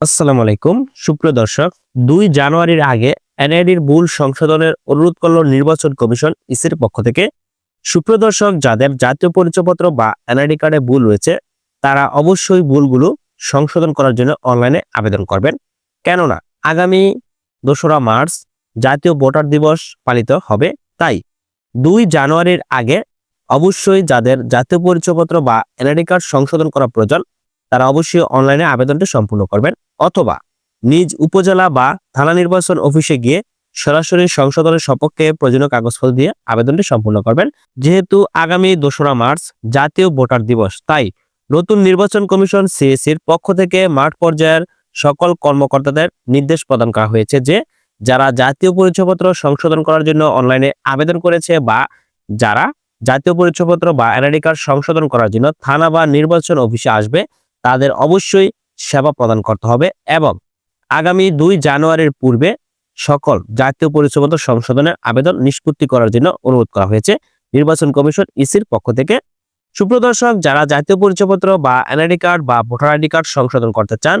আসসালামু আলাইকুম। সুপ্রিয় দর্শক, দুই জানুয়ারির আগে এনআইডির ভুল সংশোধনের অনুরোধ করল নির্বাচন কমিশন ইসির পক্ষ থেকে। সুপ্রিয় দর্শক, যাদের জাতীয় পরিচয়পত্র বা এনআইডি কার্ডে ভুল রয়েছে, তারা অবশ্যই ভুলগুলো সংশোধন করার জন্য অনলাইনে আবেদন করবেন। কেননা, আগামী দোসরা মার্চ জাতীয় ভোটার দিবস পালিত হবে, তাই দুই জানুয়ারির আগে অবশ্যই যাদের জাতীয় পরিচয়পত্র বা এনআইডি কার্ড সংশোধন করা প্রয়োজন, তারা অবশ্যই অনলাইনে আবেদনটি সম্পূর্ণ করবেন। অথবা নিজ উপজেলা বা থানা নির্বাচন অফিসে গিয়ে সরাসরি সংশোধনের সপক্ষে প্রয়োজনীয় কাগজপত্র দিয়ে আবেদনটি সম্পূর্ণ করবেন। যেহেতু আগামী দোসরা মার্চ জাতীয় ভোটার দিবস, তাই নতুন নির্বাচন কমিশন সিএসির পক্ষ থেকে মাঠ পর্যায়ের সকল কর্মকর্তাদের নির্দেশ প্রদান করা হয়েছে যে, যারা জাতীয় পরিচয়পত্র সংশোধন করার জন্য অনলাইনে আবেদন করেছে বা যারা জাতীয় পরিচয়পত্র বা এনআইডি কার্ড সংশোধন করার জন্য থানা বা নির্বাচন অফিসে আসবে, তাদের অবশ্যই সেবা প্রদান করতে হবে এবং আগামী দুই জানুয়ারির পূর্বে সকল জাতীয় পরিচয়পত্র সংশোধনের আবেদন নিষ্পত্তি করার জন্য অনুরোধ করা হয়েছে। নির্বাচন কমিশন ইসির পক্ষ থেকে। সুপ্রদর্শক যারা জাতীয় পরিচয়পত্র বা এনআইডি কার্ড বা ভোটার আইডি কার্ড সংশোধন করতে চান,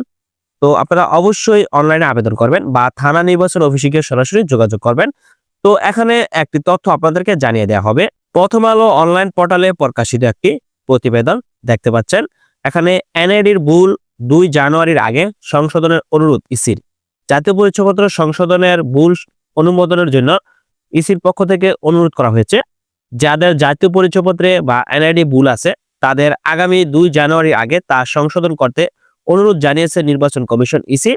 তো আপনারা অবশ্যই অনলাইনে আবেদন করবেন বা থানা নির্বাচন অফিসে গিয়ে সরাসরি যোগাযোগ করবেন। তো এখানে একটি তথ্য আপনাদেরকে জানিয়ে দেওয়া হবে। প্রথম আলো অনলাইন পোর্টালে প্রকাশিত একটি প্রতিবেদন দেখতে পাচ্ছেন। এখানে এনআইডির ভুল দুই জানুয়ারির আগে সংশোধনের অনুরোধ ইসির। জাতীয় পরিচয়পত্র সংশোধনের ভুল অনুমোদনের জন্য ইসির পক্ষ থেকে অনুরোধ করা হয়েছে। যাদের জাতীয় পরিচয়পত্রে বা এনআইডি ভুল আছে, তাদের আগামী দুই জানুয়ারির আগে তা সংশোধন করতে অনুরোধ জানিয়েছে নির্বাচন কমিশন ইসি।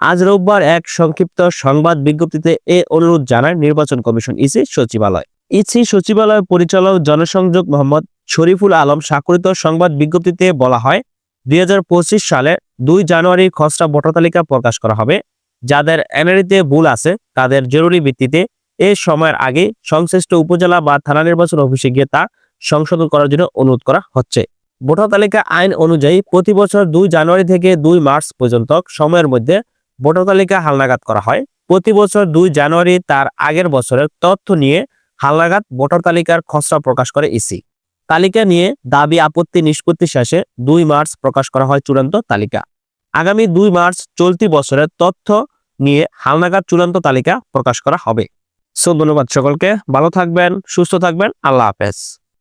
আজ রোববার এক সংক্ষিপ্ত সংবাদ বিজ্ঞপ্তিতে এ অনুরোধ জানায় নির্বাচন কমিশন ইসি সচিবালয়। ইসি সচিবালয় পরিচালক জনসংযোগ মোহাম্মদ শরীফুল আলম স্বাক্ষরিত সংবাদ বিজ্ঞপ্তিতে বলা হয় দুই হাজার পঁচিশ সালে দুই জানুয়ারি খসড়া ভোটার তালিকা প্রকাশ করা হবে। যাদের এনআরিতে ভুল আছে, তাদের জরুরি ভিত্তিতে এ সময়ের আগে সংশ্লিষ্ট উপজেলা বা থানা নির্বাচন অফিসে গিয়ে তা সংশোধন করার জন্য অনুরোধ করা হচ্ছে। ভোটার তালিকা আইন অনুযায়ী প্রতি বছর দুই জানুয়ারি থেকে দুই মার্চ পর্যন্ত সময়ের মধ্যে ভোটার তালিকা হালনাগাদ করা হয়। প্রতি বছর দুই জানুয়ারি তার আগের বছরের তথ্য নিয়ে হালনাগাদ ভোটার তালিকার খসড়া প্রকাশ করে ইসি। তালিকা নিয়ে দাবি আপত্তি নিষ্পত্তি শেষে দুই মার্চ প্রকাশ করা হয় চূড়ান্ত তালিকা। আগামী দুই মার্চ চলতি বছরের তথ্য নিয়ে হালনাগাদ চূড়ান্ত তালিকা প্রকাশ করা হবে। সো, ধন্যবাদ সকলকে। ভালো থাকবেন, সুস্থ থাকবেন। আল্লাহ হাফেজ।